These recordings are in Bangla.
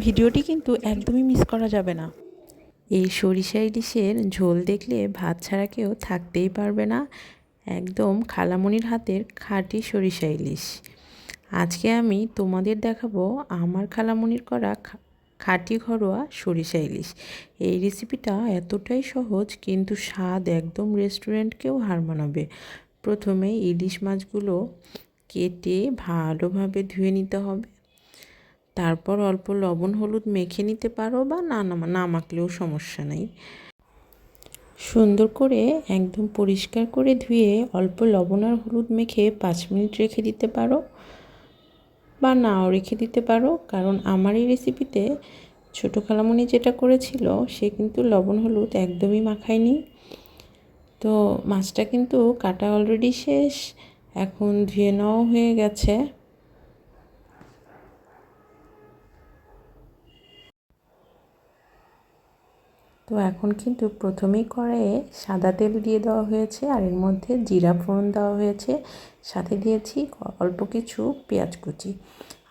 ভিডিওটি কিন্তু একদমই মিস করা যাবে না। এই সরিষা ইলিশের ঝোল দেখলে ভাত ছাড়া কেউ থাকতেই পারবে না। একদম খালামণির হাতের খাঁটি সরিষা ইলিশ। আজকে আমি তোমাদের দেখাবো আমার খালামণির করা খাঁটি ঘরোয়া সরিষা ইলিশ। এই রেসিপিটা এতটাই সহজ, কিন্তু স্বাদ একদম রেস্টুরেন্টকেও হার মানাবে। প্রথমে ইলিশ মাছগুলো কেটে ভালোভাবে ধুয়ে নিতে হবে। তারপর অল্প লবণ হলুদ মেখে নিতে পারো বা না না মাখলেও সমস্যা নেই। সুন্দর করে একদম পরিষ্কার করে ধুয়ে অল্প লবণ আর হলুদ মেখে পাঁচ মিনিট রেখে দিতে পারো বা নাও রেখে দিতে পারো। কারণ আমার এই রেসিপিতে ছোটো খালামণি যেটা করেছিল, সে কিন্তু লবণ হলুদ একদমই মাখায়নি। তো মাছটা কিন্তু কাটা অলরেডি শেষ, এখন ধুয়ে নেওয়া হয়ে গেছে। তো এখন কিন্তু প্রথমেই কড়াইয়ে সাদা তেল দিয়ে দেওয়া হয়েছে আর এর মধ্যে জিরা ফোড়ন দেওয়া হয়েছে। সাথে দিয়েছি অল্প কিছু পেঁয়াজ কুচি।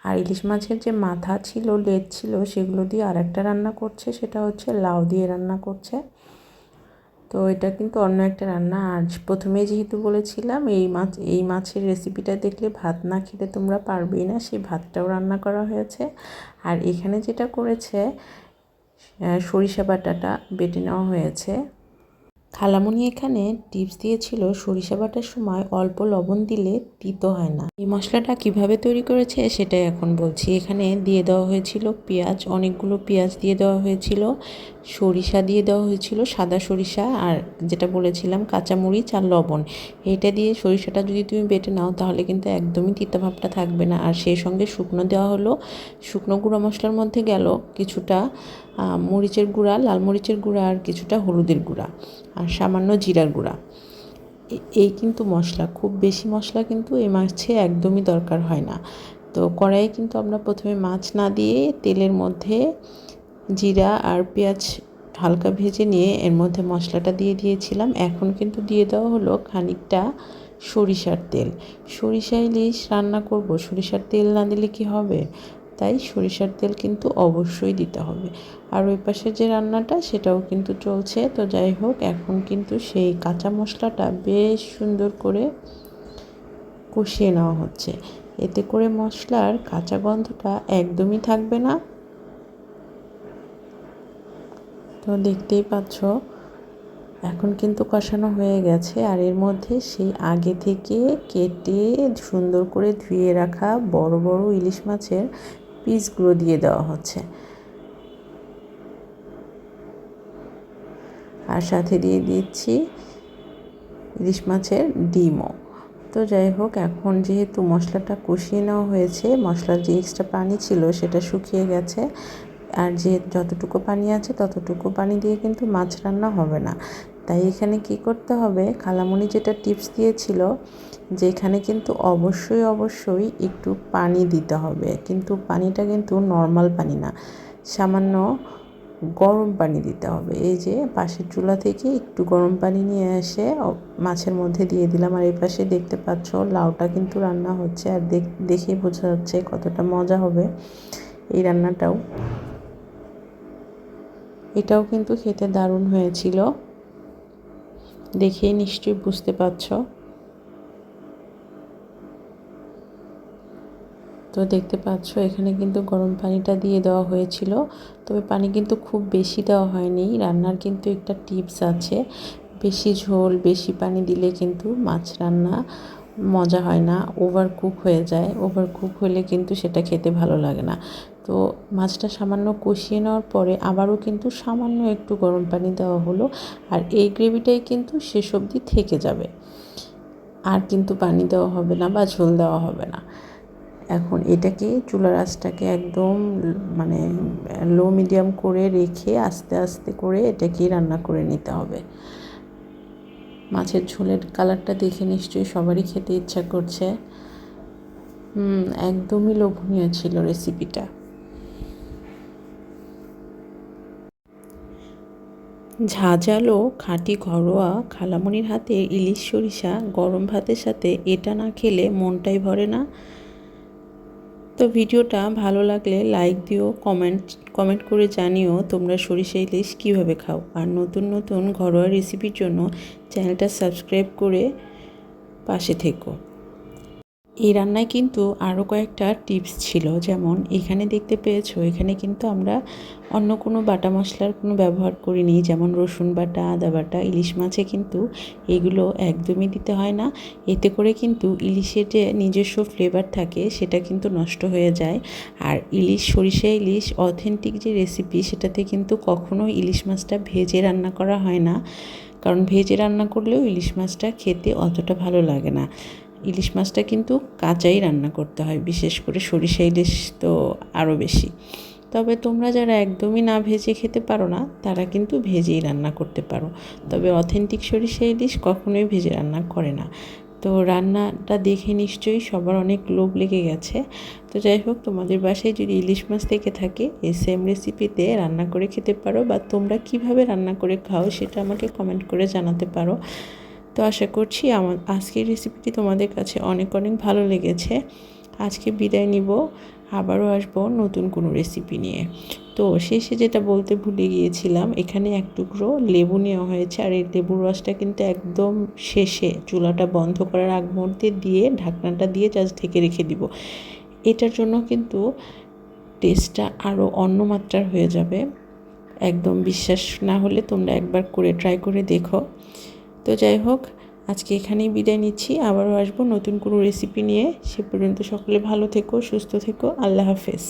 আর ইলিশ মাছের যে মাথা ছিল, লেজ ছিল, সেগুলো দিয়ে আর একটা রান্না করছে, সেটা হচ্ছে লাউ দিয়ে রান্না করছে। তো এটা কিন্তু অন্য একটা রান্না। আর প্রথমেই যেহেতু বলেছিলাম, এই মাছ, এই মাছের রেসিপিটা দেখলে ভাত না খেতে তোমরা পারবেই না, সেই ভাতটাও রান্না করা হয়েছে। আর এখানে যেটা করেছে সরিষা বাটাটা বেটে নেওয়া হয়েছে। খালামুনি এখানে টিপস দিয়েছিল, সরিষা বাটার সময় অল্প লবণ দিলে তিতো হয় না। এই মশলাটা কীভাবে তৈরি করেছে সেটাই এখন বলছি। এখানে দিয়ে দেওয়া হয়েছিল পেঁয়াজ, অনেকগুলো পেঁয়াজ দিয়ে দেওয়া হয়েছিল, সরিষা দিয়ে দেওয়া হয়েছিল, সাদা সরিষা আর যেটা বলেছিলাম কাঁচামরিচ আর লবণ। এটা দিয়ে সরিষাটা যদি তুমি বেটে নাও তাহলে কিন্তু একদমই তিতা ভাবটা থাকবে না। আর সেই সঙ্গে শুকনো দেওয়া হলো, শুকনো গুঁড়ো মশলার মধ্যে গেল কিছুটা মরিচের গুঁড়া, লাল মরিচের গুঁড়া আর কিছুটা হলুদের গুঁড়া আর সামান্য জিরার গুঁড়া। এই কিন্তু মশলা, খুব বেশি মশলা কিন্তু এই মাছে একদমই দরকার হয় না। তো কড়াইয়ে কিন্তু আমরা প্রথমে মাছ না দিয়ে তেলের মধ্যে জিরা আর পেঁয়াজ হালকা ভেজে নিয়ে এর মধ্যে মশলাটা দিয়ে দিয়েছিলাম। এখন কিন্তু দিয়ে দেওয়া হলো খানিকটা সরিষার তেল। সরিষা ইলিশ রান্না করব। সরিষার তেল না দিলে কি হবে? তাই সরিষার তেল কিন্তু অবশ্যই দিতে হবে। আর ওই পাশে যে রান্নাটা, সেটাও কিন্তু চলছে। তো যাই হোক, এখন কিন্তু সেই কাঁচা মশলাটা বেশ সুন্দর করে কষিয়ে নেওয়া হচ্ছে। এতে করে মশলার কাঁচা গন্ধটা একদমই থাকবে না। তো দেখতেই পাচ্ছ, এখন কিন্তু কষানো হয়ে গেছে। আর এর মধ্যে সেই আগে থেকে কেটে সুন্দর করে ধুয়ে রাখা বড় বড় ইলিশ মাছের পিসগুলো দিয়ে দেওয়া হচ্ছে। আর সাথে দিয়ে দিচ্ছি ইলিশ মাছের ডিমও। তো যাই হোক, এখন যেহেতু মশলাটা কষিয়ে নেওয়া হয়েছে, মশলার যে এক্সট্রা পানি ছিল সেটা শুকিয়ে গেছে। আর যে যতটুকু পানি আছে ততটুকু পানি দিয়ে কিন্তু মাছ রান্না হবে না। তাই এখানে কি করতে হবে? খালামণি যেটা টিপস দিয়েছিল যে এখানে কিন্তু অবশ্যই অবশ্যই একটু পানি দিতে হবে। কিন্তু পানিটা কিন্তু নর্মাল পানি না। সামান্য গরম পানি দিতে হবে। এই যে পাশের চুলা থেকে একটু গরম পানি নিয়ে এসে মাছের মধ্যে দিয়ে দিলাম। আর এই পাশে দেখতে পাচ্ছ লাউটা কিন্তু রান্না হচ্ছে। আর দেখেই বোঝা যাচ্ছে কতটা মজা হবে এই রান্নাটাও। এটাও কিন্তু খেতে দারুণ হয়েছিল। দেখেই নিশ্চয়ই বুঝতে পারছ। তো দেখতে পাচ্ছ, এখানে কিন্তু গরম পানিটা দিয়ে দেওয়া হয়েছিল। তবে পানি কিন্তু খুব বেশি দেওয়া হয়নি। রান্নার কিন্তু একটা টিপস আছে। বেশি ঝোল, বেশি পানি দিলে কিন্তু মাছ রান্না মজা হয় না ওভার কুক হয়ে যায়। ওভার কুক হলে কিন্তু সেটা খেতে ভালো লাগে না। তো মাছটা সামান্য কষিয়ে নেওয়ার পরে আবারও কিন্তু সামান্য একটু গরম পানি দেওয়া হলো আর এই গ্রেভিটাই কিন্তু শেষ অবধি থেকে যাবে। আর কিন্তু পানি দেওয়া হবে না বা ঝোল দেওয়া হবে না। এখন এটাকে চুলার আঁচটাকে একদম মানে লো মিডিয়াম করে রেখে আস্তে আস্তে করে এটাকে রান্না করে নিতে হবে। মাছের ঝোলের কালারটা দেখে নিশ্চয়ই সবারই খেতে ইচ্ছা করছে। একদমই লোভনীয় ছিল রেসিপিটা ঝাঁঝালো, খাঁটি ঘরোয়া খালামনির হাতে ইলিশ সরিষা গরম ভাতের সাথে এটা না খেলে মনটাই ভরে না। তো ভিডিওটা ভালো লাগলে লাইক দিও কমেন্ট কমেন্ট করে জানিও তোমরা সরিষা ইলিশ কীভাবে খাও। আর নতুন নতুন ঘরোয়া রেসিপির জন্য চ্যানেলটা সাবস্ক্রাইব করে পাশে থেকো। এই রান্নায় কিন্তু আরও কয়েকটা টিপস ছিল। যেমন, এখানে দেখতে পেয়েছ, এখানে কিন্তু আমরা অন্য কোনো বাটা মশলার কোনো ব্যবহার করিনি। যেমন, রসুন বাটা, আদা বাটা, ইলিশ মাছে কিন্তু এগুলো একদমই দিতে হয় না। এতে করে কিন্তু ইলিশের যে নিজস্ব ফ্লেভার থাকে, সেটা কিন্তু নষ্ট হয়ে যায়। আর ইলিশ, সরিষা ইলিশ অথেন্টিক যে রেসিপি সেটাতে কিন্তু কখনো ইলিশ মাছটা ভেজে রান্না করা হয় না। কারণ ভেজে রান্না করলেও ইলিশ মাছটা খেতে অতটা ভালো লাগে না। ইলিশ মাছটা কিন্তু কাঁচাই রান্না করতে হয়, বিশেষ করে সরিষা ইলিশ তো আরও বেশি। তবে তোমরা যারা একদমই না ভেজে খেতে পারো না, তারা কিন্তু ভেজেই রান্না করতে পারো। তবে অথেন্টিক সরিষা ইলিশ কখনোই ভেজে রান্না করে না। তো রান্নাটা দেখে নিশ্চয়ই সবার অনেক লোভ লেগে গেছে। তো যাই হোক, তোমাদের বাসায় যদি ইলিশ মাছ থেকে থাকে, এই সেম রেসিপিতে রান্না করে খেতে পারো বা তোমরা কীভাবে রান্না করে খাও সেটা আমাকে কমেন্ট করে জানাতে পারো। তো আশা করছি আমার আজকের রেসিপিটি তোমাদের কাছে অনেক অনেক ভালো লেগেছে। আজকে বিদায় নিব, আবারও আসব নতুন কোনো রেসিপি নিয়ে। তো শেষে যেটা বলতে ভুলে গিয়েছিলাম, এখানে এক টুকরো লেবু নেওয়া হয়েছে আর এই লেবুর রসটা কিন্তু একদম শেষে চুলাটা বন্ধ করার আগ মুহূর্তে দিয়ে, ঢাকনাটা দিয়ে জাস্ট ঢেকে রেখে দিব। এটার জন্য কিন্তু টেস্টটা আরও অন্য মাত্রার হয়ে যাবে। একদম বিশ্বাস না হলে তোমরা একবার করে ট্রাই করে দেখো। তো যাই হোক, আজকে এখানেই বিদায় নিচ্ছি। আবারও আসব নতুন কোনো রেসিপি নিয়ে। সে পর্যন্ত সকলে ভালো থেকো, সুস্থ থেকো। আল্লাহ হাফেজ।